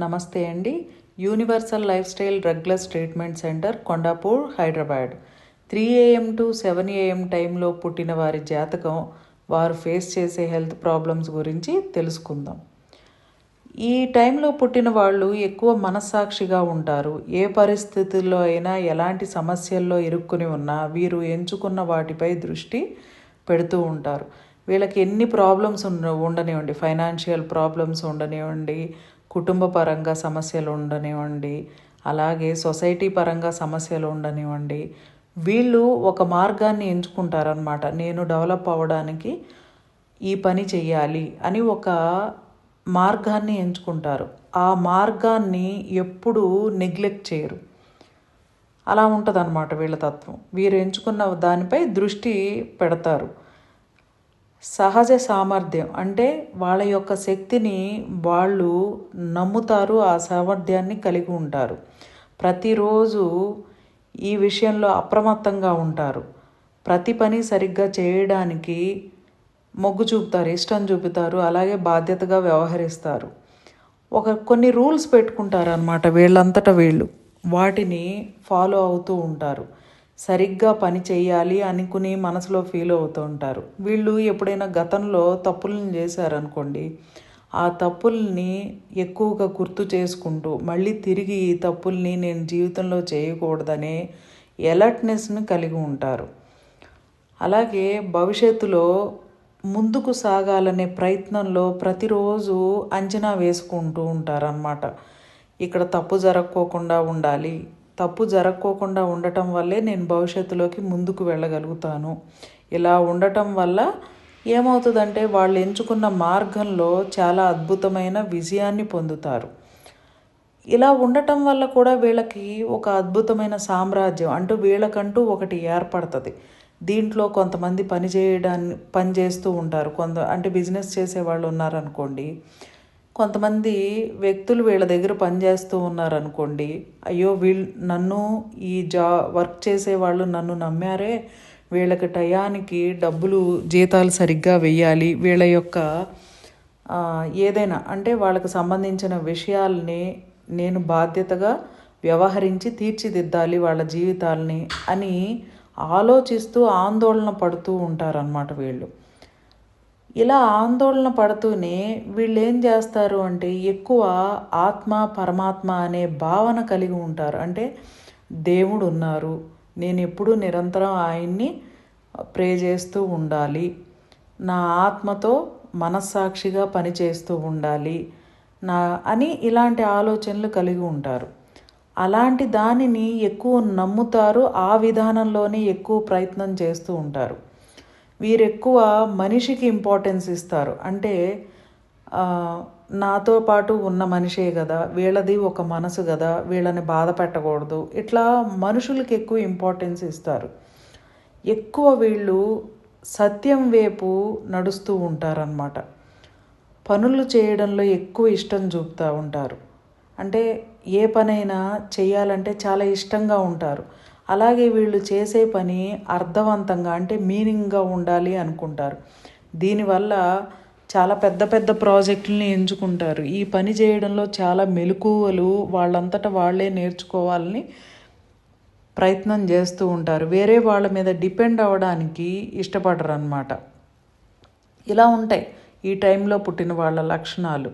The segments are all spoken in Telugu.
నమస్తే అండి. Universal life style drugless treatment centre Kondapur Hyderabad. Three AM to seven AM టైంలో పుట్టిన వారి జాతకం వారు ఫేస్ చేసే హెల్త్ ప్రాబ్లమ్స్ గురించి తెలుసుకుందాం. ఈ టైంలో పుట్టిన వాళ్ళు ఎక్కువ మనస్సాక్షిగా ఉంటారు. ఏ పరిస్థితుల్లో అయినా ఎలాంటి సమస్యల్లో ఇరుక్కుని ఉన్నా వీరు ఎంచుకున్న వాటిపై దృష్టి పెడుతూ ఉంటారు. వీళ్ళకి ఎన్ని ప్రాబ్లమ్స్ ఉండ ఉండనివ్వండి ఫైనాన్షియల్ ప్రాబ్లమ్స్ ఉండనివ్వండి కుటుంబ పరంగా సమస్యలు ఉండనివ్వండి అలాగే సొసైటీ పరంగా సమస్యలు ఉండనివ్వండి. వీళ్ళు ఒక మార్గాన్ని ఎంచుకుంటారనమాట నేను డెవలప్ అవ్వడానికి ఈ పని చెయ్యాలి అని ఒక మార్గాన్ని ఎంచుకుంటారు. ఆ మార్గాన్ని ఎప్పుడూ నెగ్లెక్ట్ చేయరు. అలా ఉంటుందన్నమాట వీళ్ళ తత్వం. వీరు ఎంచుకున్న దానిపై దృష్టి పెడతారు. సహజ సామర్థ్యం. అంటే వాళ్ళ యొక్క శక్తిని వాళ్ళు నమ్ముతారు ఆ సామర్థ్యాన్ని కలిగి ఉంటారు. ప్రతిరోజు ఈ విషయంలో అప్రమత్తంగా ఉంటారు. ప్రతి పని సరిగ్గా చేయడానికి మొగ్గు చూపుతారు ఇష్టం చూపుతారు అలాగే బాధ్యతగా వ్యవహరిస్తారు. ఒక కొన్ని రూల్స్ పెట్టుకుంటారు అనమాట వీళ్ళంతటా వీళ్ళు. వాటిని ఫాలో అవుతూ ఉంటారు. సరిగ్గా పని చేయాలి అనుకుని మనసులో ఫీల్ అవుతూ ఉంటారు. వీళ్ళు ఎప్పుడైనా గతంలో తప్పులను చేశారనుకోండి ఆ తప్పుల్ని ఎక్కువగా గుర్తు చేసుకుంటూ మళ్ళీ తిరిగి ఈ తప్పుల్ని నేను జీవితంలో చేయకూడదనే ఎలర్ట్నెస్ను కలిగి ఉంటారు. అలాగే భవిష్యత్తులో ముందుకు సాగాలనే ప్రయత్నంలో ప్రతిరోజు అంచనా వేసుకుంటూ ఉంటారన్నమాట. ఇక్కడ తప్పు జరగకోకుండా ఉండాలి తప్పు జరగకోకుండా ఉండటం వల్లే నేను భవిష్యత్తులోకి ముందుకు వెళ్ళగలుగుతాను. ఇలా ఉండటం వల్ల ఏమవుతుందంటే వాళ్ళు ఎంచుకున్న మార్గంలో చాలా అద్భుతమైన విజయాన్ని పొందుతారు. ఇలా ఉండటం వల్ల కూడా వీళ్ళకి ఒక అద్భుతమైన సామ్రాజ్యం అంటూ వీళ్ళకంటూ ఒకటి ఏర్పడుతుంది. దీంట్లో కొంతమంది పని చేయడాన్ని పని చేస్తూ ఉంటారు. కొంత అంటే బిజినెస్ చేసే వాళ్ళు ఉన్నారనుకోండి కొంతమంది వ్యక్తులు వీళ్ళ దగ్గర పనిచేస్తూ ఉన్నారనుకోండి అయ్యో వీళ్ళు నన్ను ఈ జా వర్క్ చేసే వాళ్ళు నన్ను నమ్మారే వీళ్ళకి టయానికి డబ్బులు జీతాలు సరిగ్గా వెయ్యాలి వీళ్ళ యొక్క ఏదైనా అంటే వాళ్ళకి సంబంధించిన విషయాల్ని నేను బాధ్యతగా వ్యవహరించి తీర్చిదిద్దాలి వాళ్ళ జీవితాల్ని అని ఆలోచిస్తూ ఆందోళన పడుతూ ఉంటారన్నమాట వీళ్ళు. ఇలా ఆందోళన పడుతూనే వీళ్ళు ఏం చేస్తారు అంటే ఎక్కువ ఆత్మ పరమాత్మ అనే భావన కలిగి ఉంటారు. అంటే దేవుడు ఉన్నారు. నేను ఎప్పుడూ నిరంతరం ఆయన్ని ప్రే చేస్తూ ఉండాలి. నా ఆత్మతో మనస్సాక్షిగా పనిచేస్తూ ఉండాలి. నా అని ఇలాంటి ఆలోచనలు కలిగి ఉంటారు. అలాంటి దానిని ఎక్కువ నమ్ముతారు. ఆ విధానంలోనే ఎక్కువ ప్రయత్నం చేస్తూ ఉంటారు. వీరు ఎక్కువ మనిషికి ఇంపార్టెన్స్ ఇస్తారు. అంటే నాతో పాటు ఉన్న మనిషే కదా వీళ్ళది ఒక మనసు కదా వీళ్ళని బాధ పెట్టకూడదు. ఇట్లా మనుషులకి ఎక్కువ ఇంపార్టెన్స్ ఇస్తారు. ఎక్కువ వీళ్ళు సత్యం వైపు నడుస్తూ ఉంటారనమాట పనులు చేయడంలో ఎక్కువ ఇష్టం చూపుతూ ఉంటారు. అంటే ఏ పనైనా చేయాలంటే చాలా ఇష్టంగా ఉంటారు. అలాగే వీళ్ళు చేసే పని అర్థవంతంగా అంటే మీనింగ్గా ఉండాలి అనుకుంటారు. దీనివల్ల చాలా పెద్ద పెద్ద ప్రాజెక్టులని ఎంచుకుంటారు. ఈ పని చేయడంలో చాలా మెలకువలు వాళ్ళంతటా వాళ్ళే నేర్చుకోవాలని ప్రయత్నం చేస్తూ ఉంటారు. వేరే వాళ్ళ మీద డిపెండ్ అవ్వడానికి ఇష్టపడరు అనమాట ఇలా ఉంటాయి ఈ టైంలో పుట్టిన వాళ్ళ లక్షణాలు.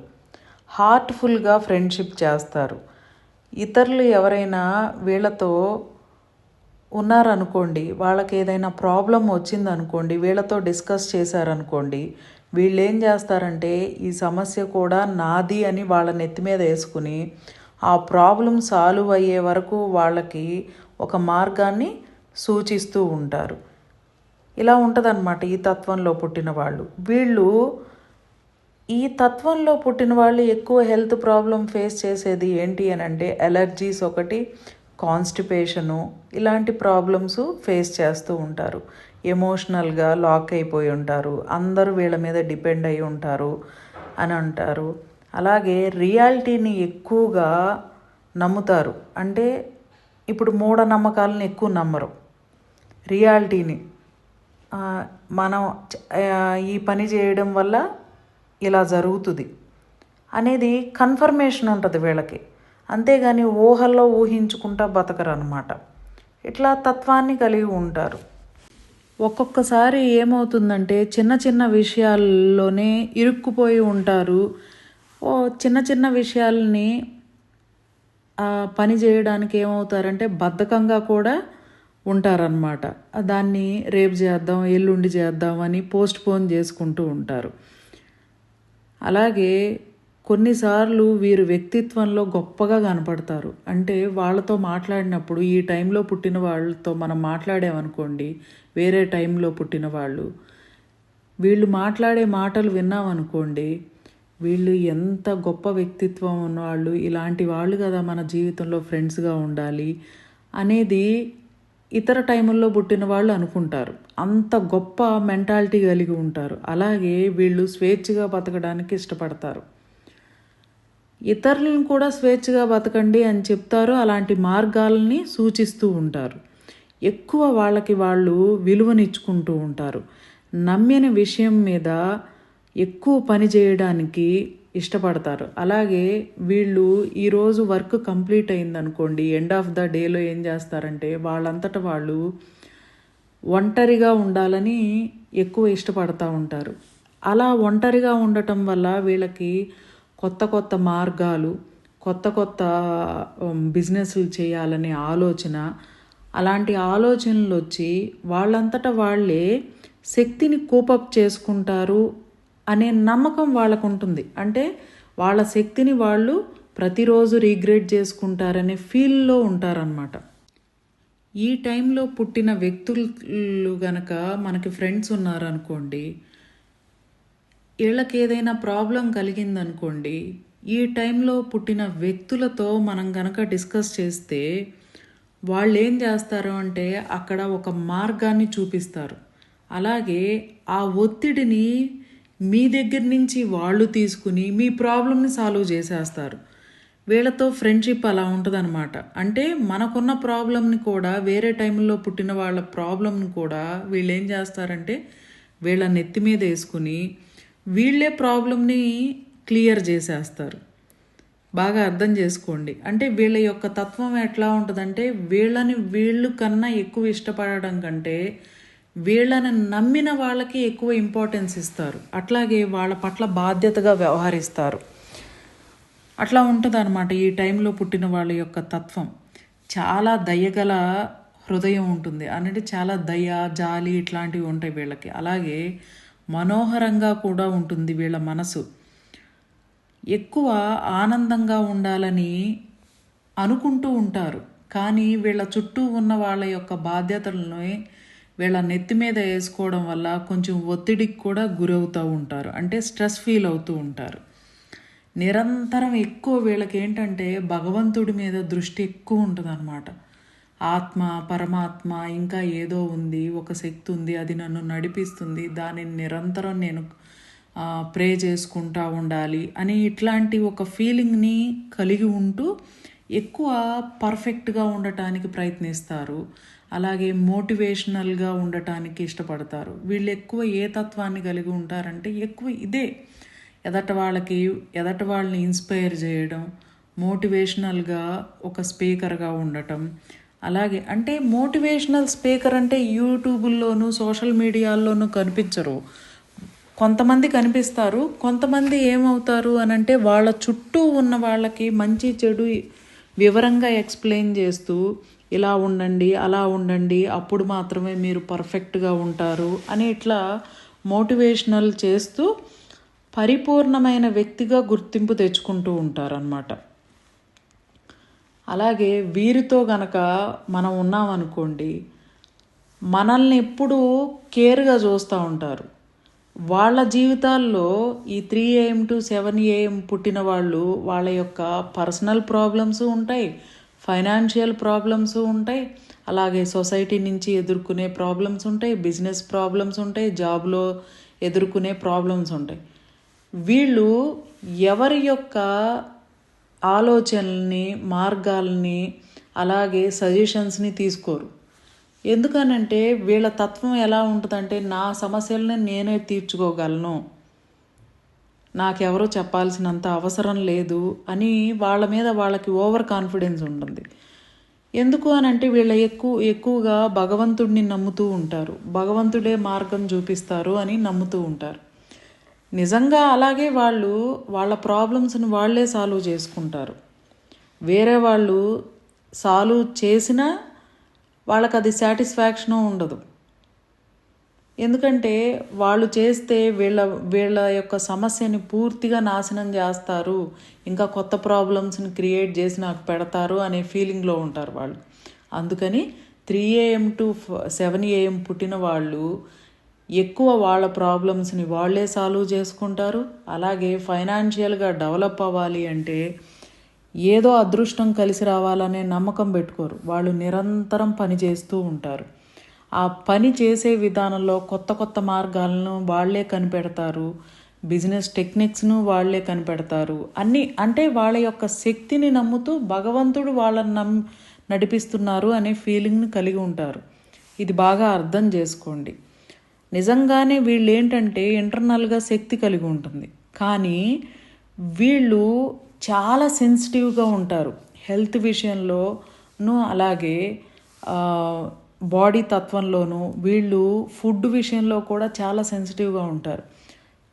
హార్ట్ఫుల్గా ఫ్రెండ్షిప్ చేస్తారు. ఇతరులు ఎవరైనా వీళ్ళతో ఉన్నారనుకోండి వాళ్ళకి ఏదైనా ప్రాబ్లం వచ్చిందనుకోండి వీళ్ళతో డిస్కస్ చేశారనుకోండి వీళ్ళు ఏం చేస్తారంటే ఈ సమస్య కూడా నాది అని వాళ్ళ నెత్తి మీద వేసుకుని ఆ ప్రాబ్లం సాల్వ్ అయ్యే వరకు వాళ్ళకి ఒక మార్గాన్ని సూచిస్తూ ఉంటారు. ఇలా ఉంటుందన్నమాట ఈ తత్వంలో పుట్టిన వాళ్ళు. వీళ్ళు ఈ తత్వంలో పుట్టిన వాళ్ళు ఎక్కువ హెల్త్ ప్రాబ్లం ఫేస్ చేసేది ఏంటి అని అంటే ఎలర్జీస్ ఒకటి కాన్స్టిపేషను ఇలాంటి ప్రాబ్లమ్స్ ఫేస్ చేస్తూ ఉంటారు. ఎమోషనల్గా లాక్ అయిపోయి ఉంటారు. అందరూ వీళ్ళ మీద డిపెండ్ అయి ఉంటారు అని అంటారు. అలాగే రియాలిటీని ఎక్కువగా నమ్ముతారు. అంటే ఇప్పుడు మూఢనమ్మకాలను ఎక్కువ నమ్మరు. రియాలిటీని. మనం ఈ పని చేయడం వల్ల ఇలా జరుగుతుంది అనేది కన్ఫర్మేషన్ ఉంటుంది వీళ్ళకి. అంతేగాని ఊహల్లో ఊహించుకుంటా బతకరు అనమాట ఇట్లా తత్వాన్ని కలిగి ఉంటారు. ఒక్కొక్కసారి ఏమవుతుందంటే చిన్న చిన్న విషయాల్లోనే ఇరుక్కుపోయి ఉంటారు. ఓ చిన్న చిన్న విషయాల్ని పని చేయడానికి ఏమవుతారంటే బద్ధకంగా కూడా ఉంటారనమాట దాన్ని రేపు చేద్దాం ఎల్లుండి చేద్దాం అని పోస్ట్ పోన్ చేసుకుంటూ ఉంటారు. అలాగే కొన్నిసార్లు వీరు వ్యక్తిత్వంలో గొప్పగా కనపడతారు. అంటే వాళ్ళతో మాట్లాడినప్పుడు ఈ టైంలో పుట్టిన వాళ్ళతో మనం మాట్లాడామనుకోండి వేరే టైంలో పుట్టిన వాళ్ళు వీళ్ళు మాట్లాడే మాటలు విన్నామనుకోండి వీళ్ళు ఎంత గొప్ప వ్యక్తిత్వం ఉన్నవాళ్ళు ఇలాంటి వాళ్ళు కదా మన జీవితంలో ఫ్రెండ్స్గా ఉండాలి అనేది ఇతర టైముల్లో పుట్టిన వాళ్ళు అనుకుంటారు. అంత గొప్ప మెంటాలిటీ కలిగి ఉంటారు. అలాగే వీళ్ళు స్వేచ్ఛగా బతకడానికి ఇష్టపడతారు. ఇతరులను కూడా స్వేచ్ఛగా బతకండి అని చెప్తారు అలాంటి మార్గాలని సూచిస్తూ ఉంటారు. ఎక్కువ వాళ్ళకి వాళ్ళు విలువనిచ్చుకుంటూ ఉంటారు. నమ్మిన విషయం మీద ఎక్కువ పని చేయడానికి ఇష్టపడతారు. అలాగే వీళ్ళు ఈరోజు వర్క్ కంప్లీట్ అయిందనుకోండి ఎండ్ ఆఫ్ ద డేలో ఏం చేస్తారంటే వాళ్ళంతట వాళ్ళు ఒంటరిగా ఉండాలని ఎక్కువ ఇష్టపడతా ఉంటారు. అలా ఒంటరిగా ఉండటం వల్ల వీళ్ళకి కొత్త కొత్త మార్గాలు కొత్త కొత్త బిజినెస్లు చేయాలనే ఆలోచన అలాంటి ఆలోచనలు వచ్చి వాళ్ళంతటా వాళ్ళే శక్తిని కూపప్ చేసుకుంటారు అనే నమ్మకం వాళ్ళకు ఉంటుంది అంటే వాళ్ళ శక్తిని వాళ్ళు ప్రతిరోజు రీగ్రేట్ చేసుకుంటారనే ఫీల్లో ఉంటారనమాట ఈ టైంలో పుట్టిన వ్యక్తులు గనక మనకి ఫ్రెండ్స్ ఉన్నారనుకోండి వీళ్ళకి ఏదైనా ప్రాబ్లం కలిగిందనుకోండి ఈ టైంలో పుట్టిన వ్యక్తులతో మనం గనక డిస్కస్ చేస్తే వాళ్ళు ఏం చేస్తారు అంటే అక్కడ ఒక మార్గాన్ని చూపిస్తారు. అలాగే ఆ ఒత్తిడిని మీ దగ్గర నుంచి వాళ్ళు తీసుకుని మీ ప్రాబ్లమ్ని సాల్వ్ చేసేస్తారు. వీళ్ళతో ఫ్రెండ్షిప్ అలా ఉంటుందన్నమాట. అంటే మనకున్న ప్రాబ్లమ్ని కూడా వేరే టైంలో పుట్టిన వాళ్ళ ప్రాబ్లమ్ని కూడా వీళ్ళు ఏం చేస్తారంటే వీళ్ళ నెత్తి మీద వేసుకుని వీళ్ళే ప్రాబ్లమ్ని క్లియర్ చేసేస్తారు. బాగా అర్థం చేసుకోండి. అంటే వీళ్ళ యొక్క తత్వం ఎట్లా ఉంటుందంటే వీళ్ళని వీళ్ళు కన్నా ఎక్కువ ఇష్టపడడం కంటే వీళ్ళని నమ్మిన వాళ్ళకి ఎక్కువ ఇంపార్టెన్స్ ఇస్తారు. అట్లాగే వాళ్ళ పట్ల బాధ్యతగా వ్యవహరిస్తారు. అట్లా ఉంటుంది అనమాట ఈ టైంలో పుట్టిన వాళ్ళ యొక్క తత్వం. చాలా దయగల హృదయం ఉంటుంది. అనేది చాలా దయ జాలి ఇట్లాంటివి ఉంటాయి వీళ్ళకి. అలాగే మనోహరంగా కూడా ఉంటుంది వీళ్ళ మనసు. ఎక్కువ ఆనందంగా ఉండాలని అనుకుంటూ ఉంటారు. కానీ వీళ్ళ చుట్టూ ఉన్న వాళ్ళ యొక్క బాధ్యతలను వీళ్ళ నెత్తి మీద వేసుకోవడం వల్ల కొంచెం ఒత్తిడికి కూడా గురవుతూ ఉంటారు. అంటే స్ట్రెస్ ఫీల్ అవుతూ ఉంటారు. నిరంతరం ఎక్కువ వీళ్ళకి ఏంటంటే భగవంతుడి మీద దృష్టి ఎక్కువ ఉంటుంది అన్నమాట ఆత్మ పరమాత్మ ఇంకా ఏదో ఉంది ఒక శక్తి ఉంది అది నన్ను నడిపిస్తుంది దానిని నిరంతరం నేను ప్రే చేసుకుంటా ఉండాలి అని ఇట్లాంటి ఒక ఫీలింగ్ని కలిగి ఉంటూ ఎక్కువ పర్ఫెక్ట్గా ఉండటానికి ప్రయత్నిస్తారు. అలాగే మోటివేషనల్గా ఉండటానికి ఇష్టపడతారు. వీళ్ళు ఎక్కువ ఏ తత్వాన్ని కలిగి ఉంటారంటే ఎక్కువ ఇదే. ఎదట వాళ్ళకి ఎదట వాళ్ళని ఇన్స్పైర్ చేయడం మోటివేషనల్గా ఒక స్పీకర్గా ఉండటం అలాగే అంటే మోటివేషనల్ స్పీకర్ అంటే యూట్యూబుల్లోనూ సోషల్ మీడియాల్లోనూ కనిపించరు. కొంతమంది కనిపిస్తారు కొంతమంది ఏమవుతారు అని అంటే వాళ్ళ చుట్టూ ఉన్న వాళ్ళకి మంచి చెడు వివరంగా ఎక్స్ప్లెయిన్ చేస్తూ ఇలా ఉండండి అలా ఉండండి అప్పుడు మాత్రమే మీరు పర్ఫెక్ట్గా ఉంటారు అని ఇట్లా మోటివేషనల్ చేస్తూ పరిపూర్ణమైన వ్యక్తిగా గుర్తింపు తెచ్చుకుంటూ ఉంటారనమాట అలాగే వీరితో గనక మనం ఉన్నామనుకోండి మనల్ని ఎప్పుడూ కేర్గా చూస్తూ ఉంటారు. వాళ్ళ జీవితాల్లో ఈ three AM to seven AM పుట్టిన వాళ్ళు వాళ్ళ యొక్క పర్సనల్ ప్రాబ్లమ్స్ ఉంటాయి ఫైనాన్షియల్ ప్రాబ్లమ్స్ ఉంటాయి అలాగే సొసైటీ నుంచి ఎదుర్కొనే ప్రాబ్లమ్స్ ఉంటాయి బిజినెస్ ప్రాబ్లమ్స్ ఉంటాయి జాబ్లో ఎదుర్కొనే ప్రాబ్లమ్స్ ఉంటాయి. వీళ్ళు ఎవరి యొక్క ఆలోచనల్ని మార్గాల్ని అలాగే సజెషన్స్ని తీసుకోరు. ఎందుకనంటే వీళ్ళ తత్వం ఎలా ఉంటుందంటే నా సమస్యలని నేనే తీర్చుకోగలను. నాకెవరో చెప్పాల్సినంత అవసరం లేదు అని వాళ్ళ మీద వాళ్ళకి ఓవర్ కాన్ఫిడెన్స్ ఉంటుంది. ఎందుకు అని అంటే వీళ్ళ ఎక్కువ ఎక్కువగా భగవంతుడిని నమ్ముతూ ఉంటారు. భగవంతుడే మార్గం చూపిస్తారు అని నమ్ముతూ ఉంటారు. నిజంగా అలాగే వాళ్ళు వాళ్ళ ప్రాబ్లమ్స్ని వాళ్ళే సాల్వ్ చేసుకుంటారు. వేరే వాళ్ళు సాల్వ్ చేసినా వాళ్ళకి అది సాటిస్ఫాక్షన్ ఉండదు. ఎందుకంటే వాళ్ళు చేస్తే వీళ్ళ వీళ్ళ యొక్క సమస్యని పూర్తిగా నాశనం చేస్తారు. ఇంకా కొత్త ప్రాబ్లమ్స్ని క్రియేట్ చేసి నాకు పెడతారు అనే ఫీలింగ్లో ఉంటారు వాళ్ళు. అందుకని three AM to seven AM పుట్టిన వాళ్ళు ఎక్కువ వాళ్ళ ప్రాబ్లమ్స్ని వాళ్ళే సాల్వ్ చేసుకుంటారు. అలాగే ఫైనాన్షియల్గా డెవలప్ అవ్వాలి అంటే ఏదో అదృష్టం కలిసి రావాలనే నమ్మకం పెట్టుకోరు. వాళ్ళు నిరంతరం పని చేస్తూ ఉంటారు. ఆ పని చేసే విధానంలో కొత్త కొత్త మార్గాలను వాళ్ళే కనిపెడతారు. బిజినెస్ టెక్నిక్స్ను వాళ్ళే కనిపెడతారు. అన్నీ అంటే వాళ్ళ యొక్క శక్తిని నమ్ముతూ భగవంతుడు వాళ్ళని నమ్ నడిపిస్తున్నారు అనే ఫీలింగ్ని కలిగి ఉంటారు. ఇది బాగా అర్థం చేసుకోండి. నిజంగానే వీళ్ళు ఏంటంటే ఇంటర్నల్గా శక్తి కలిగి ఉంటుంది. కానీ వీళ్ళు చాలా సెన్సిటివ్గా ఉంటారు. హెల్త్ విషయంలోనూ అలాగే బాడీ తత్వంలోనూ వీళ్ళు ఫుడ్ విషయంలో కూడా చాలా సెన్సిటివ్గా ఉంటారు.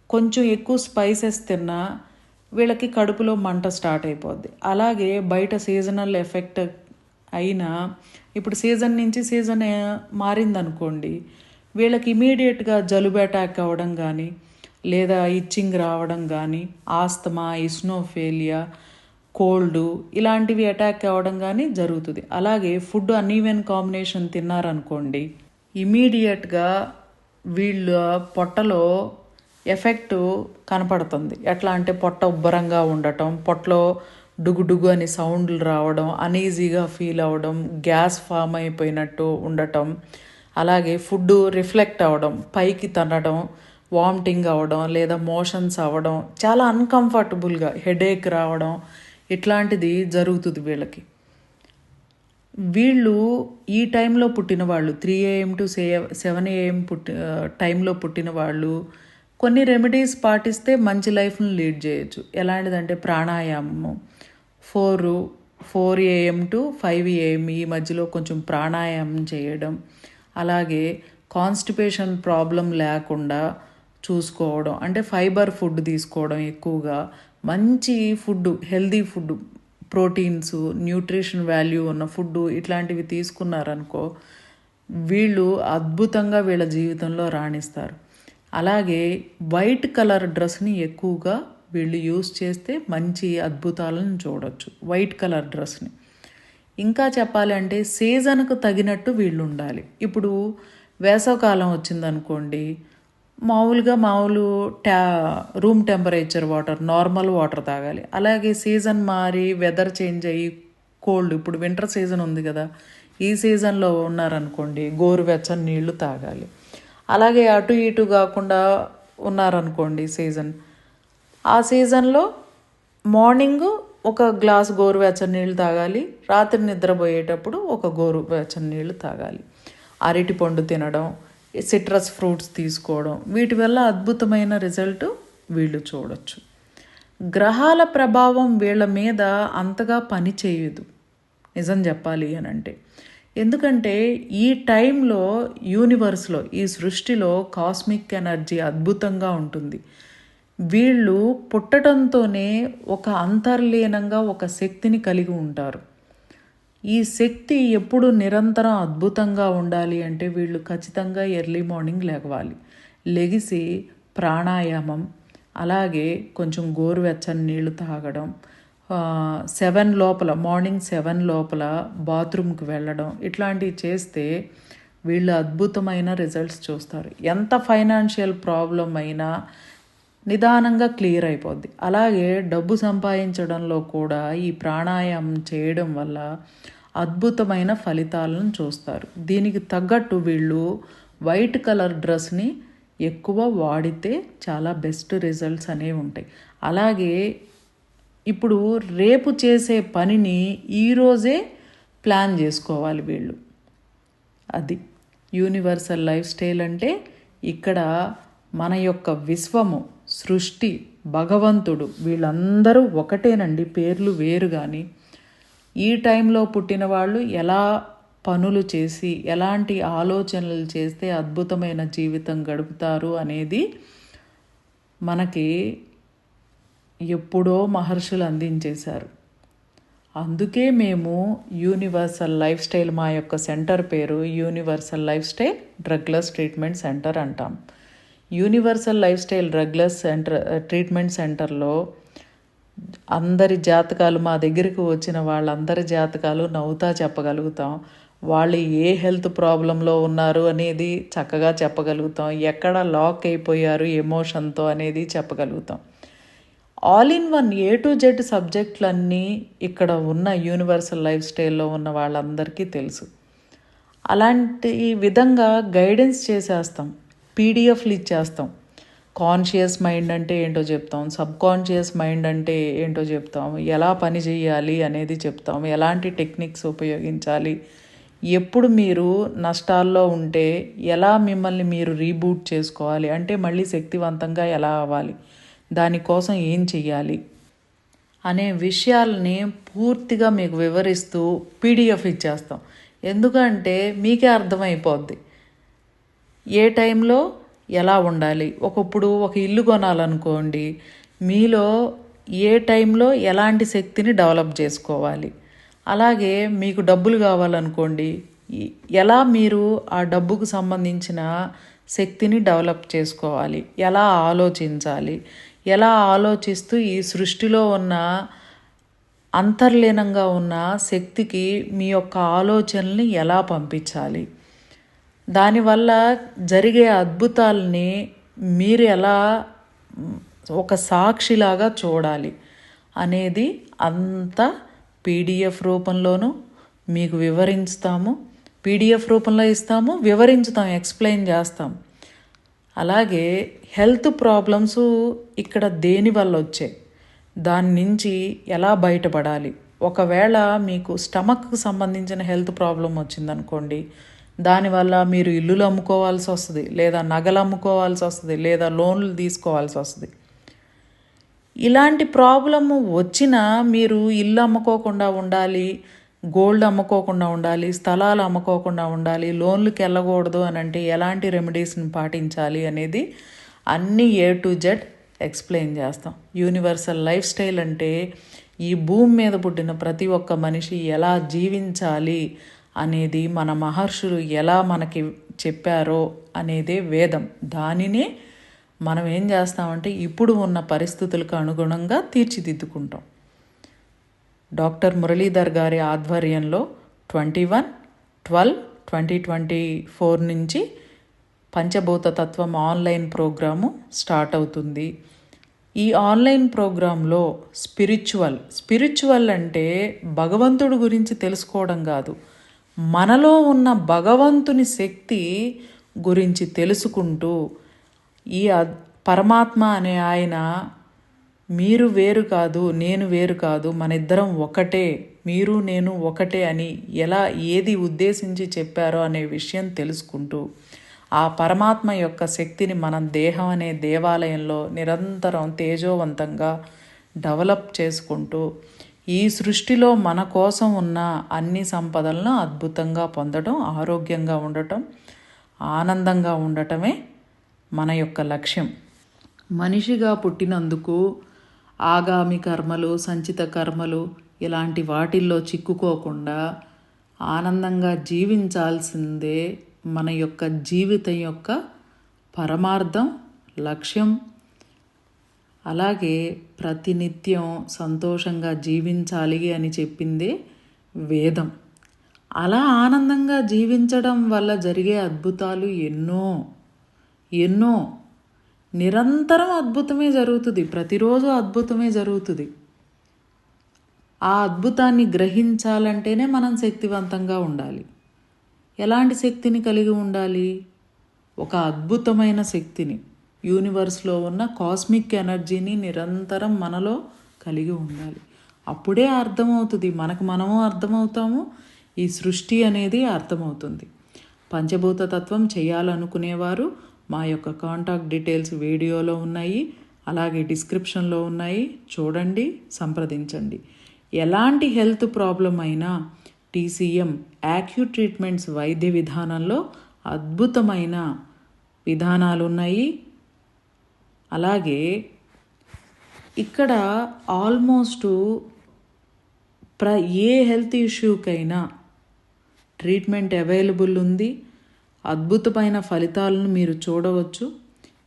కొంచెం ఎక్కువ స్పైసెస్ తిన్నా వీళ్ళకి కడుపులో మంట స్టార్ట్ అయిపోద్ది. అలాగే బయట సీజనల్ ఎఫెక్ట్ అయినా ఇప్పుడు సీజన్ నుంచి సీజన్ మారిందనుకోండి వీళ్ళకి ఇమీడియట్గా జలుబు అటాక్ అవ్వడం కానీ లేదా ఇచ్చింగ్ రావడం కానీ ఆస్తమా ఇస్నోఫేలియా కోల్డ్ ఇలాంటివి అటాక్ అవ్వడం కానీ జరుగుతుంది. అలాగే ఫుడ్ అన్ఈవెన్ కాంబినేషన్ తిన్నారనుకోండి ఇమీడియట్గా వీళ్ళ పొట్టలో ఎఫెక్ట్ కనపడుతుంది. ఎట్లా అంటే పొట్ట ఉబ్బరంగా ఉండటం పొట్టలో డుగుడుగు అని సౌండ్లు రావడం అనీజీగా ఫీల్ అవ్వడం గ్యాస్ ఫామ్ అయిపోయినట్టు ఉండటం అలాగే ఫుడ్ రిఫ్లెక్ట్ అవ్వడం పైకి తనడం వామిటింగ్ అవ్వడం లేదా మోషన్స్ అవ్వడం చాలా అన్కంఫర్టబుల్గా హెడేక్ రావడం ఇట్లాంటిది జరుగుతుంది వీళ్ళకి. వీళ్ళు ఈ టైంలో పుట్టిన వాళ్ళు three AM to say seven AM పుట్టి టైంలో పుట్టిన వాళ్ళు కొన్ని రెమెడీస్ పాటిస్తే మంచి లైఫ్ను లీడ్ చేయొచ్చు. ఎలాంటిదంటే ప్రాణాయామము. Four four AM to five AM ఈ మధ్యలో కొంచెం ప్రాణాయామం చేయడం. అలాగే కాన్స్టిపేషన్ ప్రాబ్లం లేకుండా చూసుకోవడం అంటే ఫైబర్ ఫుడ్ తీసుకోవడం ఎక్కువగా మంచి food healthy food proteins nutrition value ఉన్న ఫుడ్ ఇట్లాంటివి తీసుకున్నారనుకో వీళ్ళు అద్భుతంగా వీళ్ళ జీవితంలో రాణిస్తారు. అలాగే వైట్ కలర్ డ్రెస్ని ఎక్కువగా వీళ్ళు యూస్ చేస్తే మంచి అద్భుతాలను చూడొచ్చు. వైట్ కలర్ డ్రెస్ని ఇంకా చెప్పాలంటే సీజన్కు తగినట్టు వీళ్ళు ఉండాలి ఇప్పుడు వేసవకాలం వచ్చిందనుకోండి మామూలుగా మామూలు ట్యా room temperature water normal water తాగాలి. అలాగే సీజన్ మారి వెదర్ చేంజ్ అయ్యి కోల్డ్ ఇప్పుడు వింటర్ సీజన్ ఉంది కదా ఈ సీజన్లో ఉన్నారనుకోండి గోరువెచ్చని నీళ్ళు తాగాలి. అలాగే అటు ఇటు కాకుండా ఉన్నారనుకోండి సీజన్ ఆ సీజన్లో మార్నింగు ఒక గ్లాస్ గోరువెచ్చని నీళ్ళు తాగాలి. రాత్రి నిద్రపోయేటప్పుడు ఒక గోరువెచ్చని నీళ్ళు తాగాలి. అరటి పండు తినడం సిట్రస్ ఫ్రూట్స్ తీసుకోవడం వీటి వల్ల అద్భుతమైన రిజల్ట్ వీళ్ళు చూడొచ్చు. గ్రహాల ప్రభావం వీళ్ళ మీద అంతగా పని చేయదు. నిజం చెప్పాలి అని అంటే ఎందుకంటే ఈ టైంలో యూనివర్స్లో ఈ సృష్టిలో కాస్మిక్ ఎనర్జీ అద్భుతంగా ఉంటుంది. వీళ్ళు పుట్టడంతోనే ఒక అంతర్లీనంగా ఒక శక్తిని కలిగి ఉంటారు. ఈ శక్తి ఎప్పుడు నిరంతరం అద్భుతంగా ఉండాలి అంటే వీళ్ళు ఖచ్చితంగా ఎర్లీ మార్నింగ్ లేవాలి. లెగిసి ప్రాణాయామం అలాగే కొంచెం గోరువెచ్చని నీళ్ళు తాగడం సెవెన్ లోపల మార్నింగ్ సెవెన్ లోపల బాత్రూమ్కి వెళ్ళడం ఇట్లాంటివి చేస్తే వీళ్ళు అద్భుతమైన రిజల్ట్స్ చూస్తారు. ఎంత ఫైనాన్షియల్ ప్రాబ్లం అయినా నిదానంగా క్లియర్ అయిపోద్ది. అలాగే డబ్బు సంపాదించడంలో కూడా ఈ ప్రాణాయామం చేయడం వల్ల అద్భుతమైన ఫలితాలను చూస్తారు. దీనికి తగ్గట్టు వీళ్ళు వైట్ కలర్ డ్రెస్ని ఎక్కువ వాడితే చాలా బెస్ట్ రిజల్ట్స్ అనేవి ఉంటాయి. అలాగే ఇప్పుడు రేపు చేసే పనిని ఈరోజే ప్లాన్ చేసుకోవాలి వీళ్ళు. అది యూనివర్సల్ లైఫ్ స్టైల్ అంటే ఇక్కడ మన యొక్క విశ్వము సృష్టి భగవంతుడు వీళ్ళందరూ ఒకటేనండి. పేర్లు వేరు కానీ ఈ టైంలో పుట్టిన వాళ్ళు ఎలా పనులు చేసి ఎలాంటి ఆలోచనలు చేస్తే అద్భుతమైన జీవితం గడుపుతారు అనేది మనకి ఎప్పుడో మహర్షులు అందించేశారు. అందుకే మేము యూనివర్సల్ లైఫ్ స్టైల్ మా యొక్క సెంటర్ పేరు universal life style drugless treatment centre అంటాం. Universal life style regular centre treatment సెంటర్లో అందరి జాతకాలు మా దగ్గరికి వచ్చిన వాళ్ళందరి జాతకాలు నవ్వుతా చెప్పగలుగుతాం. వాళ్ళు ఏ హెల్త్ ప్రాబ్లంలో ఉన్నారు అనేది చక్కగా చెప్పగలుగుతాం. ఎక్కడ లాక్ అయిపోయారు ఎమోషన్తో అనేది చెప్పగలుగుతాం. All in one A to Z సబ్జెక్టులన్నీ ఇక్కడ ఉన్న యూనివర్సల్ లైఫ్ స్టైల్లో ఉన్న వాళ్ళందరికీ తెలుసు. అలాంటి విధంగా గైడెన్స్ చేసేస్తాం. పీడిఎఫ్లు ఇచ్చేస్తాం. కాన్షియస్ మైండ్ అంటే ఏంటో చెప్తాం. సబ్ కాన్షియస్ మైండ్ అంటే ఏంటో చెప్తాం. ఎలా పని చేయాలి అనేది చెప్తాం. ఎలాంటి టెక్నిక్స్ ఉపయోగించాలి. ఎప్పుడు మీరు నష్టాల్లో ఉంటే ఎలా మిమ్మల్ని మీరు రీబూట్ చేసుకోవాలి? అంటే మళ్ళీ శక్తివంతంగా ఎలా అవ్వాలి? దానికోసం ఏం చెయ్యాలి? అనే విషయాల్ని పూర్తిగా మీకు వివరిస్తూ పీడిఎఫ్ ఇచ్చేస్తాం. ఎందుకంటే మీకే అర్థమైపోద్ది. ఏ టైంలో ఎలా ఉండాలి? ఒకప్పుడు ఒక ఇల్లు కొనాలనుకోండి మీలో ఏ టైంలో ఎలాంటి శక్తిని డెవలప్ చేసుకోవాలి? అలాగే మీకు డబ్బులు కావాలనుకోండి ఎలా మీరు ఆ డబ్బుకు సంబంధించిన శక్తిని డెవలప్ చేసుకోవాలి? ఎలా ఆలోచించాలి? ఎలా ఆలోచిస్తూ ఈ సృష్టిలో ఉన్న అంతర్లీనంగా ఉన్న శక్తికి మీ యొక్క ఆలోచనల్ని ఎలా పంపించాలి? దానివల్ల జరిగే అద్భుతాలని మీరు ఎలా ఒక సాక్షిలాగా చూడాలి అనేది అంత పీడిఎఫ్ రూపంలోనూ మీకు వివరించుతాము పీడిఎఫ్ రూపంలో ఇస్తాము వివరించుతాం ఎక్స్ప్లెయిన్ చేస్తాం. అలాగే హెల్త్ ప్రాబ్లమ్స్ ఇక్కడ దేని వల్ల వచ్చాయి? దాని నుంచి ఎలా బయటపడాలి? ఒకవేళ మీకు స్టమక్కి సంబంధించిన హెల్త్ ప్రాబ్లం వచ్చిందనుకోండి దానివల్ల మీరు ఇల్లులు అమ్ముకోవాల్సి వస్తుంది లేదా నగలు అమ్ముకోవాల్సి వస్తుంది లేదా లోన్లు తీసుకోవాల్సి వస్తుంది. ఇలాంటి ప్రాబ్లమ్ వచ్చినా మీరు ఇల్లు అమ్ముకోకుండా ఉండాలి గోల్డ్ అమ్ముకోకుండా ఉండాలి స్థలాలు అమ్ముకోకుండా ఉండాలి లోన్లకు వెళ్ళకూడదు అని అంటే ఎలాంటి రెమెడీస్ని పాటించాలి అనేది అన్నీ ఏ టు జెడ్ ఎక్స్ప్లెయిన్ చేస్తాం. యూనివర్సల్ లైఫ్ స్టైల్ అంటే ఈ భూమి మీద పుట్టిన ప్రతి ఒక్క మనిషి ఎలా జీవించాలి అనేది మన మహర్షులు ఎలా మనకి చెప్పారో అనేదే వేదం. దానినే మనం ఏం చేస్తామంటే ఇప్పుడు ఉన్న పరిస్థితులకు అనుగుణంగా తీర్చిదిద్దుకుంటాం. డాక్టర్ మురళీధర్ గారి ఆధ్వర్యంలో twenty one twelve twenty twenty four నుంచి పంచభూత తత్వం ఆన్లైన్ ప్రోగ్రాము స్టార్ట్ అవుతుంది. ఈ ఆన్లైన్ ప్రోగ్రాంలో స్పిరిచువల్ స్పిరిచువల్ అంటే భగవంతుడు గురించి తెలుసుకోవడం కాదు. మనలో ఉన్న భగవంతుని శక్తి గురించి తెలుసుకుంటూ ఈ పరమాత్మ అనే ఆయన మీరు వేరు కాదు నేను వేరు కాదు మన ఇద్దరం ఒకటే మీరు నేను ఒకటే అని ఎలా ఏది ఉద్దేశించి చెప్పారో అనే విషయం తెలుసుకుంటూ ఆ పరమాత్మ యొక్క శక్తిని మనం దేహం అనే దేవాలయంలో నిరంతరం తేజోవంతంగా డెవలప్ చేసుకుంటూ ఈ సృష్టిలో మన కోసం ఉన్న అన్ని సంపదలను అద్భుతంగా పొందడం ఆరోగ్యంగా ఉండటం ఆనందంగా ఉండటమే మన యొక్క లక్ష్యం. మనిషిగా పుట్టినందుకు ఆగామి కర్మలు సంచిత కర్మలు ఇలాంటి వాటిల్లో చిక్కుకోకుండా ఆనందంగా జీవించాల్సిందే మన యొక్క జీవితం యొక్క పరమార్థం లక్ష్యం అలాగే ప్రతినిత్యం సంతోషంగా జీవించాలి అని చెప్పింది వేదం. అలా ఆనందంగా జీవించడం వల్ల జరిగే అద్భుతాలు ఎన్నో ఎన్నో. నిరంతరం అద్భుతమే జరుగుతుంది. ప్రతిరోజు అద్భుతమే జరుగుతుంది. ఆ అద్భుతాన్ని గ్రహించాలంటేనే మనం శక్తివంతంగా ఉండాలి. ఎలాంటి శక్తిని కలిగి ఉండాలి? ఒక అద్భుతమైన శక్తిని. యూనివర్స్లో ఉన్న కాస్మిక్ ఎనర్జీని నిరంతరం మనలో కలిగి ఉండాలి. అప్పుడే అర్థమవుతుంది మనకు మనము అర్థమవుతాము ఈ సృష్టి అనేది అర్థమవుతుంది. పంచభూత తత్వం చేయాలనుకునేవారు మా యొక్క కాంటాక్ట్ డీటెయిల్స్ వీడియోలో ఉన్నాయి అలాగే డిస్క్రిప్షన్లో ఉన్నాయి. చూడండి సంప్రదించండి. ఎలాంటి హెల్త్ ప్రాబ్లం అయినా టీసీఎం యాక్యూ ట్రీట్మెంట్స్ వైద్య విధానంలో అద్భుతమైన విధానాలు ఉన్నాయి అలాగే ఇక్కడ ఆల్మోస్ట్ ప్ర ఏ హెల్త్ ఇష్యూకైనా ట్రీట్మెంట్ అవైలబుల్ ఉంది. అద్భుతమైన ఫలితాలను మీరు చూడవచ్చు.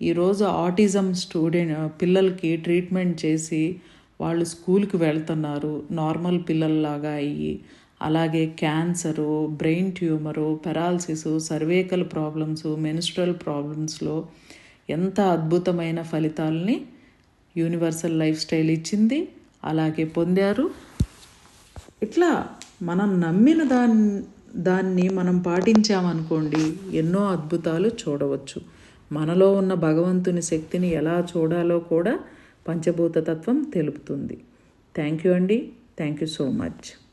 ఈరోజు ఆటిజం స్టూడెంట్ పిల్లలకి ట్రీట్మెంట్ చేసి వాళ్ళు స్కూల్కి వెళ్తున్నారు. నార్మల్ పిల్లల్లాగా అయ్యి అలాగే cancer brain tumour paralysis cervical problems menstrual ప్రాబ్లమ్స్లో ఎంత అద్భుతమైన ఫలితాలని యూనివర్సల్ లైఫ్ స్టైల్ ఇచ్చింది అలాగే పొందారు. ఇట్లా మనం నమ్మిన దాన్ దాన్ని మనం పాటించామనుకోండి ఎన్నో అద్భుతాలు చూడవచ్చు. మనలో ఉన్న భగవంతుని శక్తిని ఎలా చూడాలో కూడా పంచభూత తత్వం తెలుపుతుంది. థ్యాంక్ యూ అండి. Thank you so much.